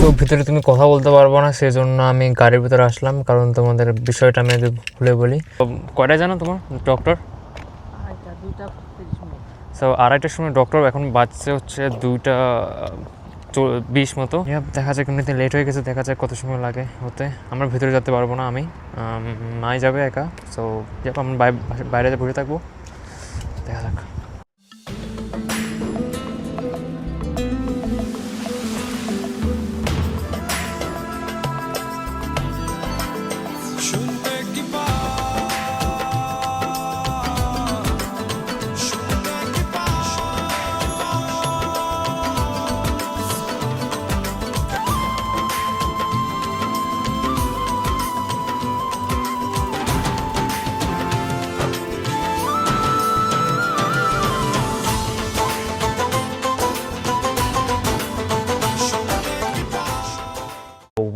So ভিতরে তুমি কথা বলতে পারব না সেই জন্য আমি গাড়ির ভিতরে আসলাম কারণ তোমাদের বিষয়টা আমি ভুলে বলি। কয়টা জানো তোমার ডক্টর তিরিশ আড়াইটার সময় ডক্টর এখন বাজছে হচ্ছে দুইটা বিশ মতো। দেখা যাক এমনিতে লেট হয়ে গেছে দেখা যাক কত সময় লাগে হতে। আমরা ভিতরে যেতে পারব না আমি। মাই যাবে একা সো আমরা বাই- বাইরে বসে থাকব দেখা যাক।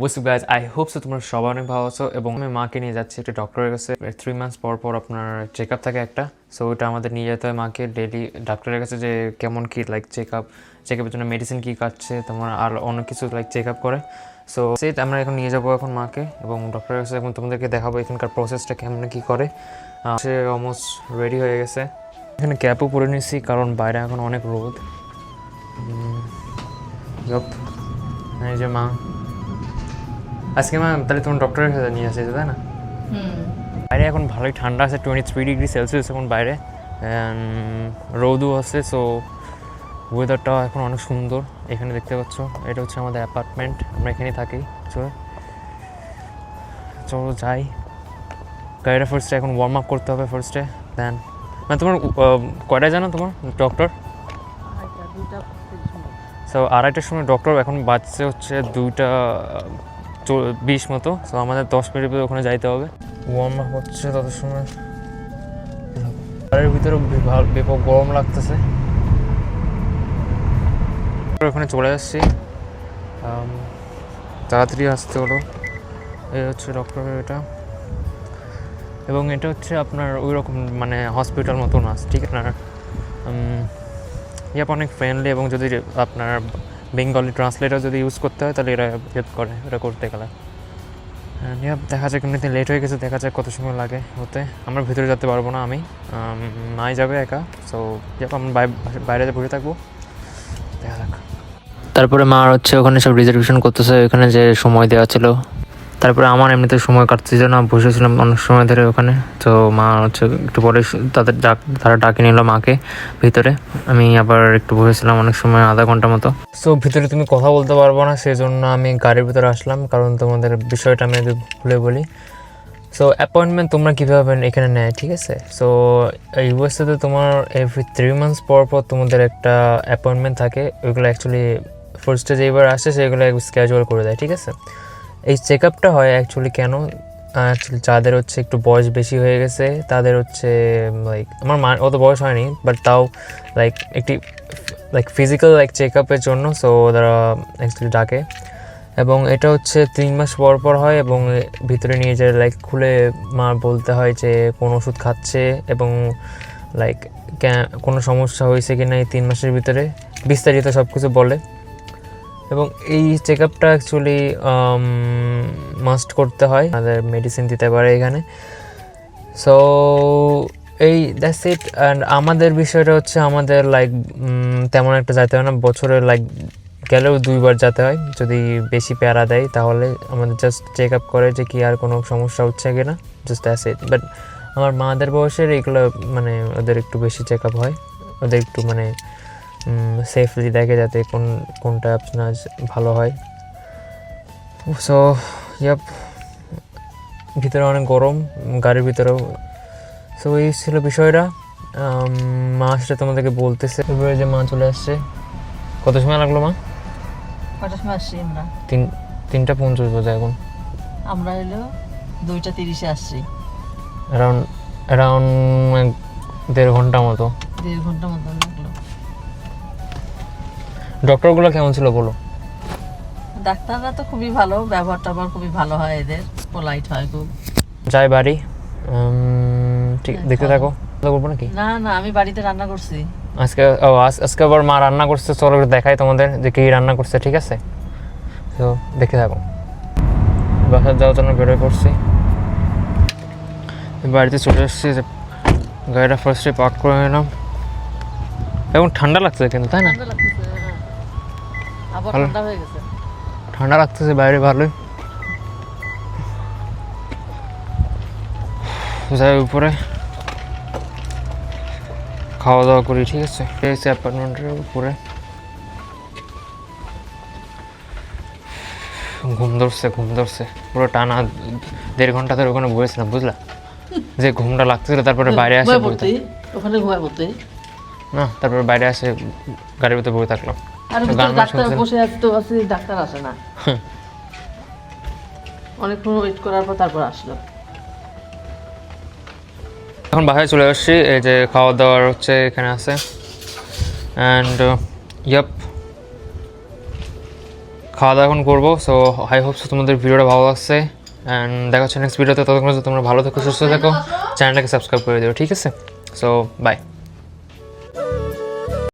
ওয়েস গাইজ আই হোপ সো তোমরা সবাই অনেক ভালো আছো এবং আমি মাকে নিয়ে যাচ্ছি একটা ডক্টরের কাছে। থ্রি মান্থস পর পর আপনার চেক আপ থাকে একটা। সো ওইটা আমাদের নিয়ে যেতে হয় মাকে ডেলি ডাক্তারের কাছে যে কেমন কি লাইক চেক আপ চেক আপের জন্য মেডিসিন কী খাচ্ছে, তোমার আর অনেক কিছু লাইক চেক আপ করে। সো সেই আমরা এখন নিয়ে যাব এখন মাকে এবং ডক্টরের কাছে এখন তোমাদেরকে দেখাবো এখানকার প্রসেসটা কেমন কী করে। সে অলমোস্ট রেডি হয়ে গেছে। এখানে ক্যাপও পরে নিয়েছি কারণ বাইরে এখন অনেক রোদ। এই যে মা। আজকে মা তাহলে তোমার ডক্টরের কাছে নিয়ে আসে তাই না? বাইরে এখন ভালোই ঠান্ডা আছে টোয়েন্টি থ্রি ডিগ্রি সেলসিয়াস এখন বাইরে। রোদও আছে সো ওয়েদারটা এখন অনেক সুন্দর এখানে দেখতে পাচ্ছ। এটা হচ্ছে আমাদের অ্যাপার্টমেন্ট আমরা এখানেই থাকি চলো চলো যাই। গাড়িটা ফার্স্টে এখন ওয়ার্ম আপ করতে হবে ফার্স্টে দেন মানে তোমার আহ, কয়টা জানো তোমার ডক্টর সো আড়াইটার সময় ডক্টর এখন বাজছে হচ্ছে দুইটা বিশ মতো তো আমাদের দশ মিনিট ভিতরে ওখানে যাইতে হবে। ওয়ার্ম আপ হচ্ছে তত সময়। গাড়ির ভিতরে ব্যাপক গরম লাগতেছে। ওখানে চলে আসছি আম, তাড়াতাড়ি আসতে হলো। এই হচ্ছে ডক্টরের এটা। এবং এটা হচ্ছে আপনার ওই রকম মানে হসপিটাল মতো না ঠিক উম, ইয়াপ অনেক ফ্রেন্ডলি এবং যদি আপনার বেঙ্গলি ট্রান্সলেটার যদি ইউজ করতে হয়, তাহলে এরা হেল্প করে এটা করতে গেলে। দেখা যাক এমনিতে লেট হয়ে গেছে, দেখা যাক কত সময় লাগে হতে। আমরা ভিতরে যেতে পারব না আমি। নাই যাবে একা সো আমরা বাই- বাইরে বসে থাকব। দেখা যাক। তারপরে মা হচ্ছে ওখানে সব রিজার্ভেশন করতেছে, ওখানে যে সময় দেওয়া ছিল। তারপরে আমার এমনিতে সময় কাটছিল না, বসেছিলাম অনেক সময় ধরে ওখানে। তো মা হচ্ছে একটু পরে তাদের ডাক, তারা ডাকে নিল মাকে ভিতরে। আমি আবার একটু বসেছিলাম অনেক সময়, আধা ঘণ্টা মতো। সো ভিতরে তুমি কথা বলতে পারব না সেই জন্য আমি গাড়ির ভিতরে আসলাম, কারণ তোমাদের বিষয়টা আমি ভুলে বলি। সো অ্যাপয়েন্টমেন্ট তোমরা কীভাবে এখানে নেয়, ঠিক আছে? সো ইউএসএতে তোমার এভরি থ্রি মান্থস পর পর তোমাদের একটা অ্যাপয়েন্টমেন্ট থাকে। ওইগুলো অ্যাকচুয়ালি ফার্স্টে যেবার আসে, সেগুলো স্ক্যাজুয়াল করে দেয়, ঠিক আছে? এই চেক আপটা হয় অ্যাকচুয়ালি কেন? অ্যাকচুয়ালি যাদের হচ্ছে একটু বয়স বেশি হয়ে গেছে, তাদের হচ্ছে লাইক আমার মা, অত বয়স হয়নি বাট তাও লাইক একটি লাইক ফিজিক্যাল লাইক চেক আপের জন্য সো তারা অ্যাকচুয়ালি ডাকে। এবং এটা হচ্ছে তিন মাস পর পর হয়, এবং ভিতরে নিয়ে যায় লাইক খুলে মা বলতে হয় যে কোন ওষুধ খাচ্ছে, এবং লাইক কোনো সমস্যা হয়েছে কি না এই তিন মাসের ভিতরে, বিস্তারিত সব কিছু বলে। এবং এই চেক আপটা অ্যাকচুয়ালি মাস্ট করতে হয়। আমাদের মেডিসিন দিতে পারে এখানে। সো এই দ্যাটস ইট অ্যান্ড আমাদের বিষয়টা হচ্ছে আমাদের লাইক তেমন একটা যেতে হয় না। বছরে লাইক গেলেও দুইবার যেতে হয়। যদি বেশি প্যারা দেয়, তাহলে আমাদের জাস্ট চেক আপ করে যে কি আর কোনো সমস্যা হচ্ছে কি না জাস্ট দ্যাটস ইট বাট আমার মাদের বয়সের এগুলো মানে ওদের একটু বেশি চেক আপ হয়। ওদের একটু মানে সেফলি দেখে যাতে কোন কোনটা আপনার ভালো হয়। সো ইয়াপ ভিতরে অনেক গরম গাড়ির ভিতরেও। সো এই ছিল বিষয়টা। মা সেটা তোমাদেরকে বলতেছে। এবারে যে মা চলে আসছে। কত সময় লাগল মা? কটার সময় আসছি আমরা? তিন তিনটা পঞ্চাশ বাজে এখন। আমরা হলো দুইটা তিরিশে আসছি। অ্যারাউন্ড অ্যারাউন্ড দেড় ঘণ্টা মতো। দেড় ঘণ্টা মতো। ডক্টরগুলো কেমন ছিল বলো? ডাক্তাররা তো খুবই ভালো ব্যবহার ট্যাবহার খুবই ভালো হয় এদের পোলাইট হয় খুব। যাই বাড়ি ঠিক দেখতে থাকো। বলব নাকি? না না আমি বাড়িতে রান্না করছি। আজকে ও আজ- আজকে আবার মা রান্না করছে চলো দেখাই তোমাদের যে কি রান্না করছে ঠিক আছে? তো দেখে থাকো। বাসার যাওয়ার জন্য বেরোয় পড়ছি। বাড়িতে চলে এসেছি যে গাড়িটা ফার্স্টে পার্ক করে নিলাম। এবং ঠান্ডা লাগছে কিন্তু তাই না। আবার ঠান্ডা হয়ে গেছে। ঠান্ডা লাগতেছে বাইরে ভালোই। যাই উপরে। খাওয়া দাওয়া করি ঠিক আছে? পেয়েছি অ্যাপার্টমেন্টের উপরে। ঘুম ধরছে ঘুম ধরছে। পুরো টানা দেড় ঘণ্টা ধরে ওখানে বসেছিলাম বুঝলা? যে ঘুমটা লাগতেছিল তারপরে বাইরে আসে ওখানে ঘুমায় না তারপরে বাইরে আসে গাড়ির ভিতরে বসে থাকলাম। আর ডাক্তার বসে আছে তো আছে ডাক্তার আসে না। অনেকক্ষণ ওয়েট করার পর তারপর আসলো। এখন বাসায় চলে আসছি এই যে খাওয়া দাওয়ার হচ্ছে এখানে আছে। অ্যান্ড ইয়াপ খাওয়া দাওয়া এখন করব সো আই হোপ তোমাদের ভিডিওটা ভালো লাগছে। অ্যান্ড দেখা হচ্ছে নেক্সট ভিডিওতে ততক্ষণ তোমরা ভালো থেকো সুস্থ থেকো। চ্যানেলটাকে সাবস্ক্রাইব করে দিও ঠিক আছে? So by